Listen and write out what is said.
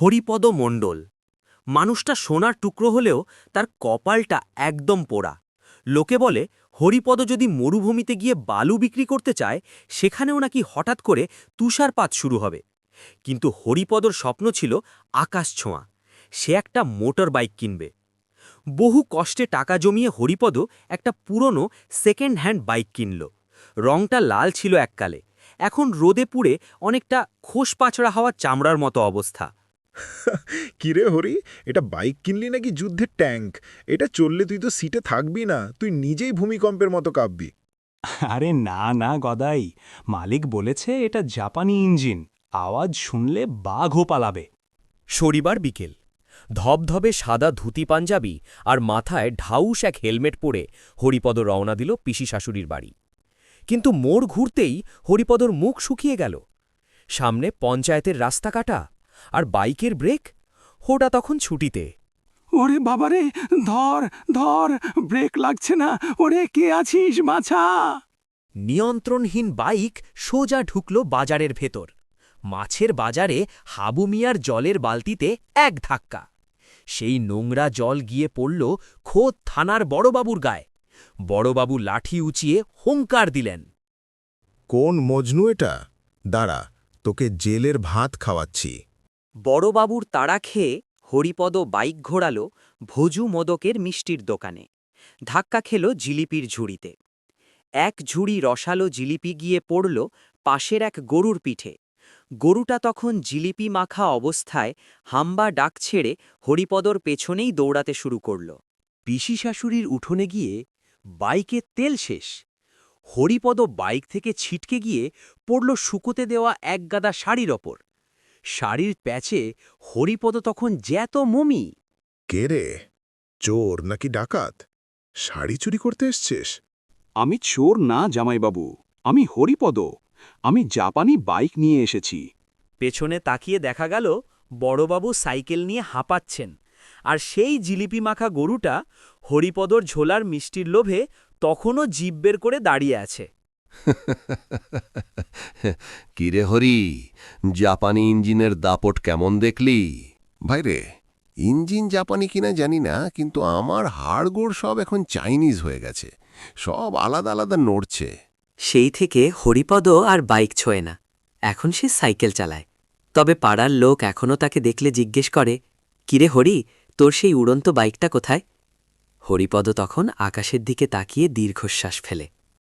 হরিপদ মণ্ডল। মানুষটা সোনার টুকরো হলেও তার কপালটা একদম পোড়া। লোকে বলে, হরিপদ যদি মরুভূমিতে গিয়ে বালু বিক্রি করতে চায়, সেখানেও নাকি হঠাৎ করে তুষারপাত শুরু হবে। কিন্তু হরিপদর স্বপ্ন ছিল আকাশ ছোঁয়া। সে একটা মোটর বাইক কিনবে। বহু কষ্টে টাকা জমিয়ে হরিপদ একটা পুরনো সেকেন্ড হ্যান্ড বাইক কিনল। রংটা লাল ছিল এককালে। এখন রোদে পুড়ে অনেকটা খোসপাছড়া হওয়া চামড়ার মতো অবস্থা। কিরে হরি এটা বাইক কিনলি নাকি যুদ্ধের ট্যাঙ্ক? এটা চললে তুই তো সিটে থাকবি না তুই নিজেই ভূমিকম্পের মতো কাঁপবি। আরে না না গদাই মালিক বলেছে এটা জাপানি ইঞ্জিন আওয়াজ শুনলে বাঘও পালাবে। শনিবার বিকেল ধবধবে সাদা ধুতি পাঞ্জাবি আর মাথায় ঢাউস এক হেলমেট পরে হরিপদ রওনা দিল পিসি শাশুড়ির বাড়ি। কিন্তু মোড় ঘুরতেই হরিপদর মুখ শুকিয়ে গেল। সামনে পঞ্চায়েতের রাস্তা কাটা আর বাইকের ব্রেক? হোটা তখন ছুটিতে। ওরে বাবারে ধর ধর ব্রেক লাগছে না। ওরে কে আছিস মাছা? নিয়ন্ত্রণহীন বাইক সোজা ঢুকল বাজারের ভেতর। মাছের বাজারে হাবু মিয়ার জলের বালতিতে এক ধাক্কা। সেই নোংরা জল গিয়ে পড়ল খোদ থানার বড়বাবুর গায়ে। বড়বাবু লাঠি উঁচিয়ে হুঙ্কার দিলেন। কোন মজনু এটা? দাঁড়া তোকে জেলের ভাত খাওয়াচ্ছি। বড়বাবুর তাড়া খেয়ে হরিপদ বাইক ঘোরাল ভোজু মদকের মিষ্টির দোকানে। ধাক্কা খেল জিলিপির ঝুড়িতে। এক ঝুড়ি রসালো জিলিপি গিয়ে পড়ল পাশের এক গরুর পিঠে। গরুটা তখন জিলিপি মাখা অবস্থায় হাম্বা ডাক ছেড়ে হরিপদর পেছনেই দৌড়াতে শুরু করল। পিসি শাশুড়ির উঠোনে গিয়ে বাইকে তেল শেষ। হরিপদ বাইক থেকে ছিটকে গিয়ে পড়ল শুকোতে দেওয়া এক গাদা শাড়ির ওপর। শাড়ির প্যাচে হরিপদ তখন জ্যাত মমি। কে রে? চোর নাকি ডাকাত? শাড়ি চুরি করতে এসছিস? আমি চোর না জামাইবাবু। আমি হরিপদ। আমি জাপানি বাইক নিয়ে এসেছি। পেছনে তাকিয়ে দেখা গেল বড়বাবু সাইকেল নিয়ে হাঁপাচ্ছেন। আর সেই জিলিপি মাখা গরুটা হরিপদর ঝোলার মিষ্টির লোভে তখনও জিভ বের করে দাঁড়িয়ে আছে। কিরে হরি জাপানি ইঞ্জিনের দাপট কেমন দেখলি? ভাইরে ইঞ্জিন জাপানি কিনা জানি না কিন্তু আমার হাড়গোড় সব এখন চাইনিজ হয়ে গেছে। সব আলাদা আলাদা নড়ছে। সেই থেকে হরিপদ আর বাইক ছোঁয় না। এখন সে সাইকেল চালায়। তবে পাড়ার লোক এখনও তাকে দেখলে জিজ্ঞেস করে কিরে হরি তোর সেই উড়ন্ত বাইকটা কোথায়? হরিপদ তখন আকাশের দিকে তাকিয়ে দীর্ঘশ্বাস ফেলে।